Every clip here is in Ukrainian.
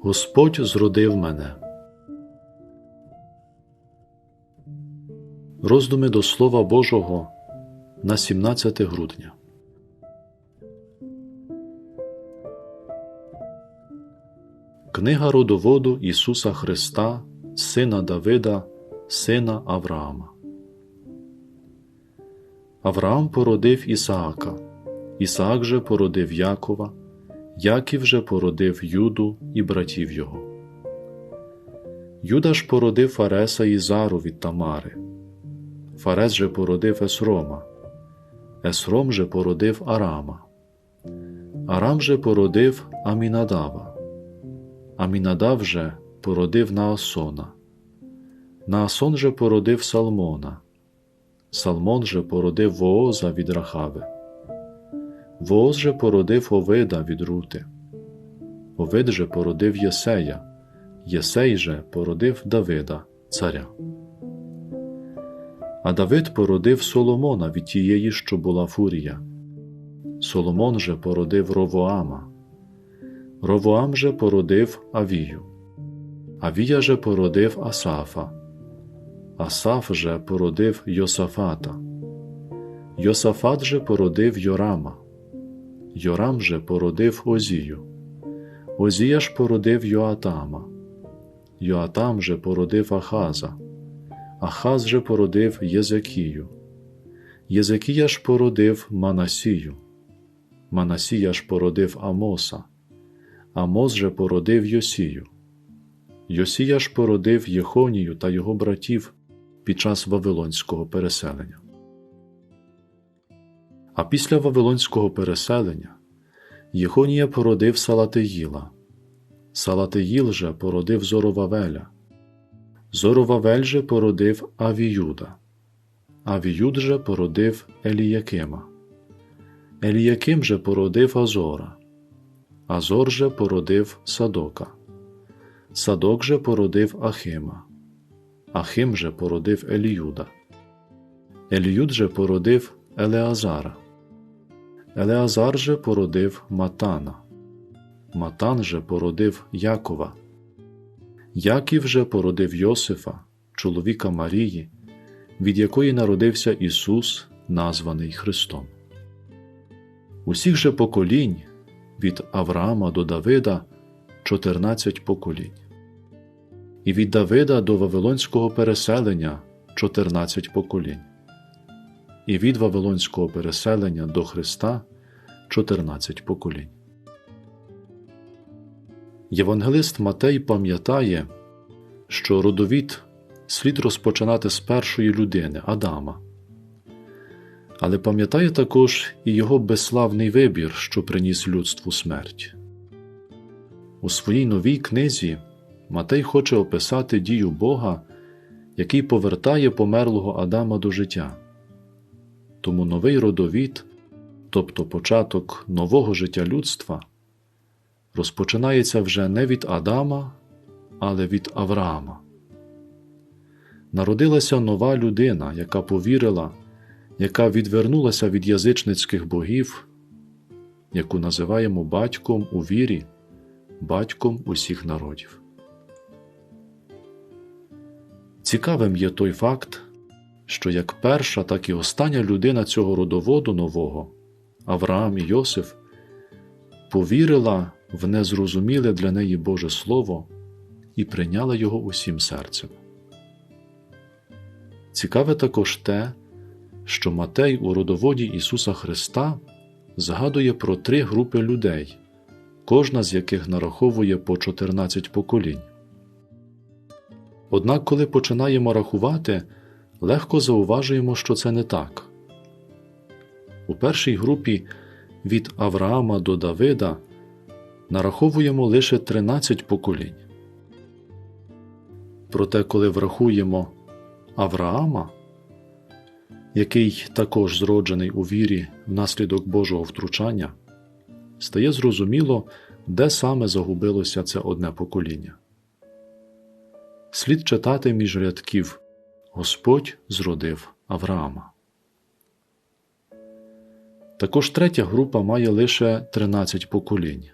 Господь зродив мене. Роздуми до Слова Божого на 17 грудня. Книга родоводу Ісуса Христа, Сина Давида, Сина Авраама. Авраам породив Ісаака, Ісаак же породив Якова, Яків же породив Юду і братів його. Юда ж породив Фареса і Зару від Тамари. Фарес же породив Есрома, Есром же породив Арама, Арам же породив Амінадава, Амінадав же породив Наасона, Наасон же породив Салмона, Салмон же породив Вооза від Рахави, Вооз же породив Овида від Рути, Овид же породив Єсея, Єсей же породив Давида, царя. А Давид породив Соломона від тієї, що була фурія. Соломон же породив Ровоама. Ровоам же породив Авію. Авія же породив Асафа. Асаф же породив Йосафата. Йосафат же породив Йорама. Йорам же породив Озію. Озія ж породив Йоатама. Йоатам же породив Ахаза. Ахаз же породив Єзекію. Єзекія ж породив Манасію. Манасія ж породив Амоса. Амос же породив Йосію. Йосія ж породив Єхонію та його братів під час Вавилонського переселення. А після Вавилонського переселення Єхонія породив Салатиїла. Салатиїл же породив Зоровавеля. Зоровавель же породив Авіюда, Авіюд же породив Еліякима. Еліяким же породив Азора, Азор же породив Садока, Садок же породив Ахима, Ахим же породив Еліюда, Еліюд же породив Елеазара, Елеазар же породив Матана, Матан же породив Якова. Яків же породив Йосифа, чоловіка Марії, від якої народився Ісус, названий Христом. Усіх же поколінь від Авраама до Давида 14 поколінь, і від Давида до Вавилонського переселення 14 поколінь, і від Вавилонського переселення до Христа 14 поколінь. Євангелист Матей пам'ятає, що родовід слід розпочинати з першої людини Адама, але пам'ятає також і його безславний вибір, що приніс людству смерть. У своїй новій книзі Матей хоче описати дію Бога, який повертає померлого Адама до життя. Тому новий родовід, тобто початок нового життя людства розпочинається вже не від Адама, але від Авраама. Народилася нова людина, яка повірила, яка відвернулася від язичницьких богів, яку називаємо батьком у вірі, батьком усіх народів. Цікавим є той факт, що як перша, так і остання людина цього родоводу нового Авраам і Йосиф повірила в незрозуміле для неї Боже Слово і прийняла його усім серцем. Цікаве також те, що Матей у родоводі Ісуса Христа згадує про три групи людей, кожна з яких нараховує по 14 поколінь. Однак, коли починаємо рахувати, легко зауважуємо, що це не так. У першій групі від Авраама до Давида нараховуємо лише 13 поколінь. Проте, коли врахуємо Авраама, який також зроджений у вірі внаслідок Божого втручання, стає зрозуміло, де саме загубилося це одне покоління. Слід читати між рядків Господь зродив Авраама. Також третя група має лише 13 поколінь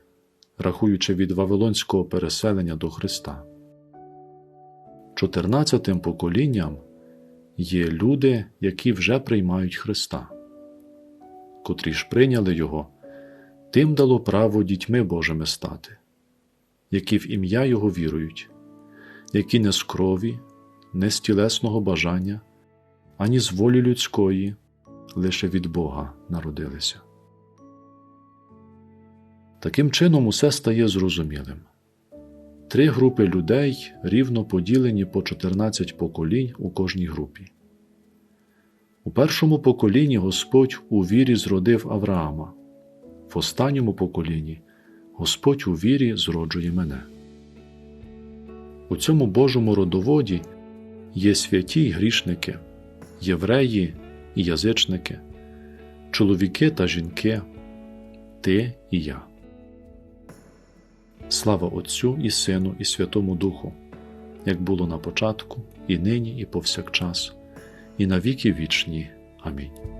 рахуючи від Вавилонського переселення до Христа. Чотирнадцятим поколінням є люди, які вже приймають Христа, котрі ж прийняли Його, тим дало право дітьми Божими стати, які в ім'я Його вірують, які не з крові, не з тілесного бажання, ані з волі людської, лише від Бога народилися. Таким чином усе стає зрозумілим. Три групи людей рівно поділені по 14 поколінь у кожній групі. У першому поколінні Господь у вірі зродив Авраама, в останньому поколінні Господь у вірі зроджує мене. У цьому Божому родоводі є святі й грішники, євреї і язичники, чоловіки та жінки, ти і я. Слава Отцю і Сину, і Святому Духу, як було на початку, і нині, і повсякчас, і на віки вічні. Амінь.